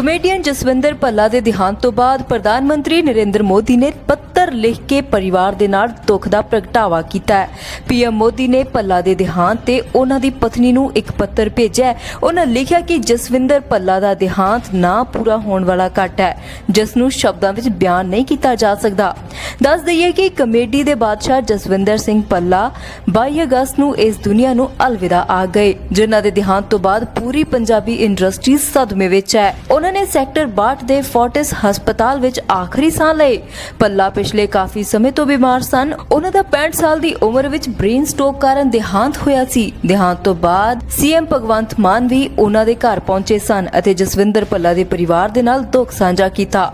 Comedian Jaswinder Bhalla ਦੇ ਦੇਹਾਂਤ ਤੋਂ ਬਾਅਦ ਪ੍ਰਧਾਨ ਮੰਤਰੀ ਨਰਿੰਦਰ ਮੋਦੀ ਨੇ ਪੱਤਰ ਲਿਖ ਕੇ ਪਰਿਵਾਰ ਦੇ ਨਾਲ ਦੁੱਖ ਦਾ ਪ੍ਰਗਟਾਵਾ ਕੀਤਾ ਹੈ। ਪੀਐਮ ਮੋਦੀ ਨੇ ਭੱਲਾ ਦੇ ਦੇਹਾਂਤ ਤੇ ਉਹਨਾਂ ਦੀ ਪਤਨੀ ਨੂੰ ਇੱਕ ਪੱਤਰ ਭੇਜਿਆ ਉਹਨਾਂ ਲਿਖਿਆ ਕਿ ਜਸਵਿੰਦਰ ਭੱਲਾ ਦਾ ਦੇਹਾਂਤ ਨਾ ਪੂਰਾ ਹੋਣ ਵਾਲਾ ਘਟ ਹੈ। ਜਿਸ ਨੂੰ ਸ਼ਬਦਾਂ ਵਿੱਚ ਬਿਆਨ ਨਹੀਂ ਕੀਤਾ ਜਾ ਸਕਦਾ। ਦੱਸ ਦਈਏ ਕਿ ਕਮੇਡੀ ਦੇ ਬਾਦਸ਼ਾਹ ਜਸਵਿੰਦਰ ਸਿੰਘ ਭੱਲਾ 22 ਅਗਸਤ ਨੂੰ ਇਸ ਦੁਨੀਆ ਨੂੰ ਅਲਵਿਦਾ ਆ ਗਏ, ਜਿਨ੍ਹਾਂ ਦੇ ਦੇਹਾਂਤ ਤੋਂ ਬਾਅਦ ਪੂਰੀ ਪੰਜਾਬੀ ਇੰਡਸਟਰੀ ਸਦਮੇ ਵਿੱਚ ਹੈ। ਉਹਨਾਂ ਨੇ ਸੈਕਟਰ 62 ਦੇ ਫੋਰਟਿਸ ਹਸਪਤਾਲ ਵਿੱਚ ਆਖਰੀ ਸਾਹ ਲਏ। ਪੱਲਾ ਪਿਛਲੇ ਕਾਫੀ ਸਮੇਂ ਤੋਂ ਬਿਮਾਰ ਸਨ। ਉਹਨਾਂ ਦਾ 65 ਸਾਲ ਦੀ ਉਮਰ ਵਿੱਚ ਬ੍ਰੇਨ ਸਟ੍ਰੋਕ ਕਾਰਨ ਦੇਹਾਂਤ ਹੋਇਆ ਸੀ। ਦੇਹਾਂਤ ਤੋਂ ਬਾਅਦ ਸੀਐਮ ਭਗਵੰਤ ਮਾਨ ਵੀ ਉਹਨਾਂ ਦੇ ਘਰ ਪਹੁੰਚੇ ਸਨ ਅਤੇ ਜਸਵਿੰਦਰ ਪੱਲਾ ਦੇ ਪਰਿਵਾਰ ਦੇ ਨਾਲ ਦੁੱਖ ਸਾਂਝਾ ਕੀਤਾ।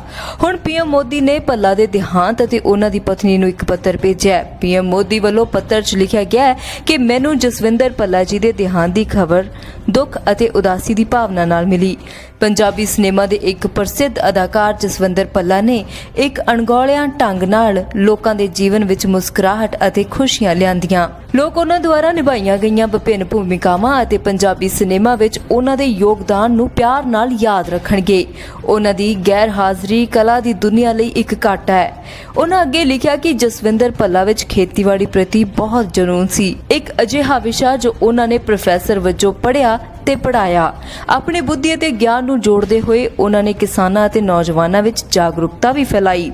ਹੁਣ ਪੀਐਮ ਮੋਦੀ ਨੇ ਪੱਲਾ ਦੇ ਦੇਹਾਂਤ ਅਤੇ ਉਹਨਾਂ ਦੀ ਪਤਨੀ ਨੂੰ ਇੱਕ ਪੱਤਰ ਭੇਜਿਆ ਪੀਐਮ ਮੋਦੀ ਵੱਲੋਂ ਪੱਤਰ 'ਚ ਲਿਖਿਆ ਗਿਆ ਹੈ ਕਿ ਮੈਨੂੰ ਜਸਵਿੰਦਰ ਪੱਲਾ ਜੀ ਦੇ ਦੇਹਾਂਤ ਦੀ ਖਬਰ ਦੁੱਖ ਅਤੇ ਉਦਾਸੀ ਦੀ ਭਾਵਨਾ ਨਾਲ ਮਿਲੀ। ਪੰਜਾਬੀ ਸਿਨੇਮਾ ਦੇ ਇੱਕ ਪ੍ਰਸਿੱਧ ਅਦਾਕਾਰ ਜਸਵਿੰਦਰ ਪੱਲਾ ਨੇ ਇੱਕ ਅਣਗੌਲਿਆਂ ਢੰਗ ਨਾਲ ਲੋਕਾਂ ਦੇ ਜੀਵਨ ਵਿੱਚ ਮੁਸਕਰਾਹਟ ਅਤੇ ਖੁਸ਼ੀਆਂ ਲਿਆਂਦੀਆਂ। ਲੋਕ ਉਹਨਾਂ ਦੁਆਰਾ ਨਿਭਾਈਆਂ ਗਈਆਂ ਵਿਭਿੰਨ ਭੂਮਿਕਾਵਾਂ ਅਤੇ ਪੰਜਾਬੀ ਸਿਨੇਮਾ ਵਿੱਚ ਉਹਨਾਂ ਦੇ ਯੋਗਦਾਨ ਨੂੰ ਪਿਆਰ ਨਾਲ ਯਾਦ ਰੱਖਣਗੇ। ਉਹਨਾਂ ਦੀ ਗੈਰ ਹਾਜ਼ਰੀ ਕਲਾ ਦੀ ਦੁਨੀਆ ਲਈ ਇੱਕ ਘਾਟਾ ਹੈ। ਉਹਨਾਂ ਅੱਗੇ ਲਿਖਿਆ ਕਿ ਜਸਵਿੰਦਰ ਪੱਲਾ ਵਿੱਚ ਖੇਤੀਬਾੜੀ ਪ੍ਰਤੀ ਬਹੁਤ ਜਨੂਨ ਸੀ। ਇੱਕ ਅਜਿਹਾ ਵਿਸ਼ਾ ਜੋ ਉਹਨਾਂ ਨੇ ਪ੍ਰੋਫੈਸਰ ਵਜੋਂ ਪੜ੍ਹਿਆ ਤੇ ਪੜਾਇਆ। ਆਪਣੀ ਬੁੱਧੀ ਅਤੇ ਗਿਆਨ ਨੂੰ ਜੋੜਦੇ ਹੋਏ ਉਹਨਾਂ ਨੇ ਕਿਸਾਨਾਂ ਅਤੇ ਨੌਜਵਾਨਾਂ ਵਿੱਚ ਜਾਗਰੂਕਤਾ ਵੀ ਫੈਲਾਈ।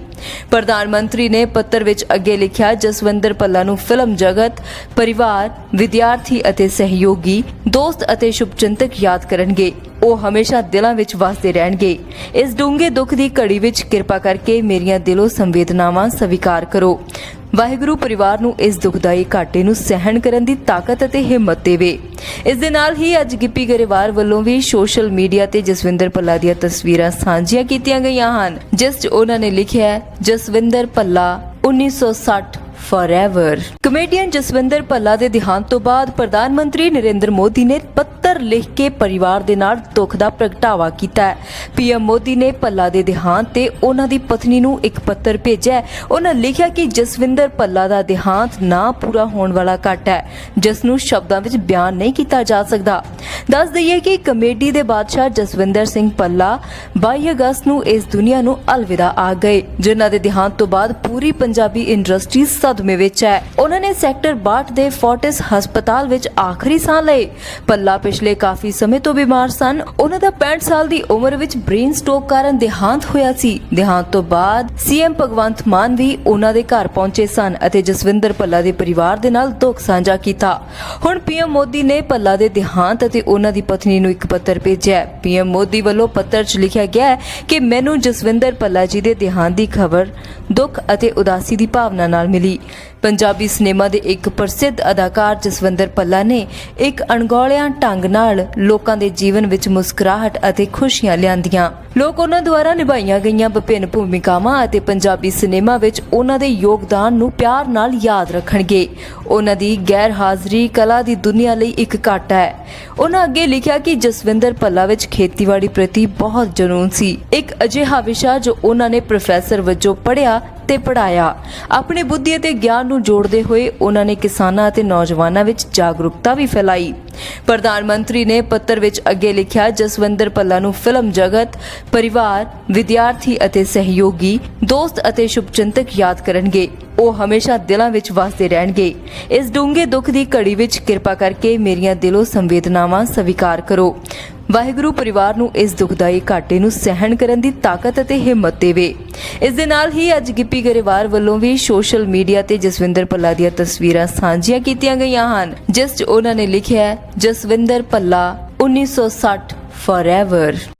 ਪ੍ਰਧਾਨ ਮੰਤਰੀ ਨੇ ਪੱਤਰ ਵਿੱਚ ਅੱਗੇ ਲਿਖਿਆ, ਜਸਵਿੰਦਰ ਪੱਲਾ ਨੂੰ ਫਿਲਮ ਜਗਤ, ਪਰਿਵਾਰ, ਵਿਦਿਆਰਥੀ ਅਤੇ ਸਹਿਯੋਗੀ, ਦੋਸਤ ਅਤੇ ਸ਼ੁਭਚਿੰਤਕ ਯਾਦ ਕਰਨਗੇ। ਉਹ ਹਮੇਸ਼ਾ ਦਿਲਾਂ ਵਿੱਚ ਵਸਦੇ ਰਹਿਣਗੇ। ਇਸ ਡੂੰਘੇ ਦੁੱਖ ਦੀ ਘੜੀ ਵਿੱਚ ਕਿਰਪਾ ਕਰਕੇ ਮੇਰੀਆਂ ਦਿਲੋਂ ਸੰਵੇਦਨਾਵਾਂ ਸਵੀਕਾਰ ਕਰੋ। ਵਾਹਿਗੁਰੂ ਪਰਿਵਾਰ ਨੂੰ ਇਸ ਦੁਖਦਾਈ ਘਾਟੇ ਨੂੰ ਸਹਿਣ ਕਰਨ ਦੀ ਤਾਕਤ ਅਤੇ ਹਿੰਮਤ ਦੇਵੇ। ਇਸ ਦੇ ਨਾਲ ਹੀ ਅੱਜ ਗਿੱਪੀ ਗਰੇਵਾਲ ਵੱਲੋਂ ਵੀ ਸੋਸ਼ਲ ਮੀਡੀਆ ਤੇ ਜਸਵਿੰਦਰ ਪੱਲਾ ਦੀਆਂ ਤਸਵੀਰਾਂ ਸਾਂਝੀਆਂ ਕੀਤੀਆਂ ਗਈਆਂ ਹਨ, ਜਿਸ 'ਚ ਉਹਨਾਂ ਨੇ ਲਿਖਿਆ ਹੈ, ਜਸਵਿੰਦਰ ਪੱਲਾ 1960 ਫੋਰਐਵਰ ਕਮੇਡੀਅਨ ਜਸਵਿੰਦਰ ਭੱਲਾ ਦੇ ਦੇਹਾਂਤ ਤੋਂ ਬਾਅਦ ਪ੍ਰਧਾਨ ਮੰਤਰੀ ਨਰਿੰਦਰ ਮੋਦੀ ਨੇ ਪੱਤਰ ਲਿਖ ਕੇ ਪਰਿਵਾਰ ਦੇ ਨਾਲ ਦੁੱਖ ਦਾ ਪ੍ਰਗਟਾਵਾ ਕੀਤਾ ਹੈ। ਪੀਐਮ ਮੋਦੀ ਨੇ ਭੱਲਾ ਦੇ ਦੇਹਾਂਤ ਤੇ ਉਹਨਾਂ ਦੀ ਪਤਨੀ ਨੂੰ ਇੱਕ ਪੱਤਰ ਭੇਜਿਆ ਉਹਨਾਂ ਲਿਖਿਆ ਕਿ ਜਸਵਿੰਦਰ ਭੱਲਾ ਦਾ ਦੇਹਾਂਤ ਨਾ ਪੂਰਾ ਹੋਣ ਵਾਲਾ ਘਟ ਹੈ, ਜਿਸ ਨੂੰ ਸ਼ਬਦਾਂ ਵਿੱਚ ਬਿਆਨ ਨਹੀਂ ਕੀਤਾ ਜਾ ਸਕਦਾ। ਦੱਸ ਦਈਏ ਕਿ ਕਮੇਡੀ ਦੇ ਬਾਦਸ਼ਾਹ ਜਸਵਿੰਦਰ ਸਿੰਘ ਭੱਲਾ 22 ਅਗਸਤ ਨੂੰ ਇਸ ਦੁਨੀਆ ਨੂੰ ਅਲਵਿਦਾ ਆ ਗਏ, ਜਿਨ੍ਹਾਂ ਦੇ ਦੇਹਾਂਤ ਤੋਂ ਬਾਅਦ ਪੂਰੀ ਪੰਜਾਬੀ ਇੰਡਸਟਰੀ ਸਦਮੇ ਵਿੱਚ ਹੈ। ਉਹਨਾਂ ਨੇ ਸੈਕਟਰ 62 ਦੇ ਫੋਰਟਿਸ ਹਸਪਤਾਲ ਵਿੱਚ ਆਖਰੀ ਸਾਹ ਲਏ ਪੱਲਾ ਪਿਛਲੇ ਕਾਫੀ ਸਮੇਂ ਤੋਂ ਬਿਮਾਰ ਸਨ। ਉਹਨਾਂ ਦਾ 65 ਸਾਲ ਦੀ ਉਮਰ ਵਿੱਚ ਬ੍ਰੇਨ ਸਟ੍ਰੋਕ ਕਾਰਨ ਦੇਹਾਂਤ ਹੋਇਆ ਸੀ। ਦੇਹਾਂਤ ਤੋਂ ਬਾਅਦ ਸੀਐਮ ਭਗਵੰਤ ਮਾਨ ਵੀ ਉਹਨਾਂ ਦੇ ਘਰ ਪਹੁੰਚੇ ਸਨ ਅਤੇ ਜਸਵਿੰਦਰ ਪੱਲਾ ਦੇ ਪਰਿਵਾਰ ਦੇ ਨਾਲ ਦੁੱਖ ਸਾਂਝਾ ਕੀਤਾ। ਹੁਣ ਪੀਐਮ ਮੋਦੀ ਨੇ ਪੱਲਾ ਦੇ ਦੇਹਾਂਤ ਅਤੇ ਉਹਨਾਂ ਦੀ ਪਤਨੀ ਨੂੰ ਇੱਕ ਪੱਤਰ ਭੇਜਿਆ ਪੀਐਮ ਮੋਦੀ ਵੱਲੋਂ ਪੱਤਰ 'ਚ ਲਿਖਿਆ ਗਿਆ ਹੈ ਕਿ ਮੈਨੂੰ ਜਸਵਿੰਦਰ ਪੱਲਾ ਜੀ ਦੇ ਦੇਹਾਂਤ ਦੀ ਖਬਰ ਦੁੱਖ ਅਤੇ ਉਦਾਸੀ ਦੀ ਭਾਵਨਾ ਨਾਲ ਮਿਲੀ। ਪੰਜਾਬੀ ਸਿਨੇਮਾ ਦੇ ਇੱਕ ਪ੍ਰਸਿੱਧ ਅਦਾਕਾਰ ਜਸਵਿੰਦਰ ਪੱਲਾ ਨੇ ਇੱਕ ਅਣਗੌਲਿਆਂ ਢੰਗ ਨਾਲ ਲੋਕਾਂ ਦੇ ਜੀਵਨ ਵਿੱਚ ਮੁਸਕਰਾਹਟ ਅਤੇ ਖੁਸ਼ੀਆਂ ਲਿਆਂਦੀਆਂ। ਲੋਕ ਉਹਨਾਂ ਦੁਆਰਾ ਨਿਭਾਈਆਂ ਗਈਆਂ ਵਿਭਿੰਨ ਭੂਮਿਕਾਵਾਂ ਅਤੇ ਪੰਜਾਬੀ ਸਿਨੇਮਾ ਵਿੱਚ ਉਹਨਾਂ ਦੇ ਯੋਗਦਾਨ ਨੂੰ ਪਿਆਰ ਨਾਲ ਯਾਦ ਰੱਖਣਗੇ। ਉਹਨਾਂ ਦੀ ਗੈਰ ਹਾਜ਼ਰੀ ਕਲਾ ਦੀ ਦੁਨੀਆ ਲਈ ਇੱਕ ਘਾਟਾ ਹੈ। ਉਹਨਾਂ ਅੱਗੇ ਲਿਖਿਆ ਕਿ ਜਸਵਿੰਦਰ ਪੱਲਾ ਵਿੱਚ ਖੇਤੀਬਾੜੀ ਪ੍ਰਤੀ ਬਹੁਤ ਜਨੂਨ ਸੀ। ਇੱਕ ਅਜਿਹਾ ਵਿਸ਼ਾ ਜੋ ਉਹਨਾਂ ਨੇ ਪ੍ਰੋਫੈਸਰ ਵਜੋਂ ਪੜ੍ਹਿਆ ਤੇ ਪੜਾਇਆ। ਆਪਣੀ ਬੁੱਧੀ ਅਤੇ ਗਿਆਨ ਨੂੰ ਜੋੜਦੇ ਹੋਏ ਉਹਨਾਂ ਨੇ ਕਿਸਾਨਾਂ ਅਤੇ ਨੌਜਵਾਨਾਂ ਵਿੱਚ ਜਾਗਰੂਕਤਾ ਵੀ ਫੈਲਾਈ। ਪ੍ਰਧਾਨ ਮੰਤਰੀ ਨੇ ਪੱਤਰ ਵਿੱਚ ਅੱਗੇ ਲਿਖਿਆ, ਜਸਵਿੰਦਰ ਪੱਲਾ ਨੂੰ ਫਿਲਮ ਜਗਤ, ਪਰਿਵਾਰ, ਵਿਦਿਆਰਥੀ ਅਤੇ ਸਹਿਯੋਗੀ, ਦੋਸਤ ਅਤੇ ਸ਼ੁਭਚਿੰਤਕ ਯਾਦ ਕਰਨਗੇ। ਉਹ ਹਮੇਸ਼ਾ ਦਿਲਾਂ ਵਿੱਚ ਵਸਦੇ ਰਹਿਣਗੇ। ਇਸ ਡੂੰਘੇ ਦੁੱਖ ਦੀ ਘੜੀ ਵਿੱਚ ਕਿਰਪਾ ਕਰਕੇ ਮੇਰੀਆਂ ਦਿਲੋਂ ਸੰਵੇਦਨਾਵਾਂ ਸਵੀਕਾਰ ਕਰੋ। ਵਾਹਿਗੁਰੂ ਪਰਿਵਾਰ ਨੂੰ ਇਸ ਦੁਖਦਾਈ ਘਾਟੇ ਨੂੰ ਸਹਿਣ ਕਰਨ ਦੀ ਤਾਕਤ ਅਤੇ ਹਿੰਮਤ ਦੇਵੇ। ਇਸ ਦੇ ਨਾਲ ਹੀ ਅੱਜ ਗਿੱਪੀ ਗਰੇਵਾਰ ਵੱਲੋਂ ਵੀ ਸੋਸ਼ਲ ਮੀਡੀਆ ਤੇ ਜਸਵਿੰਦਰ ਪੱਲਾ ਦੀਆਂ ਤਸਵੀਰਾਂ ਸਾਂਝੀਆਂ ਕੀਤੀਆਂ ਗਈਆਂ ਹਨ। ਜਿਸ 'ਚ ਉਹਨਾਂ ਨੇ ਲਿਖਿਆ ਹੈ, ਜਸਵਿੰਦਰ ਪੱਲਾ 1960 ਫੋਰਐਵਰ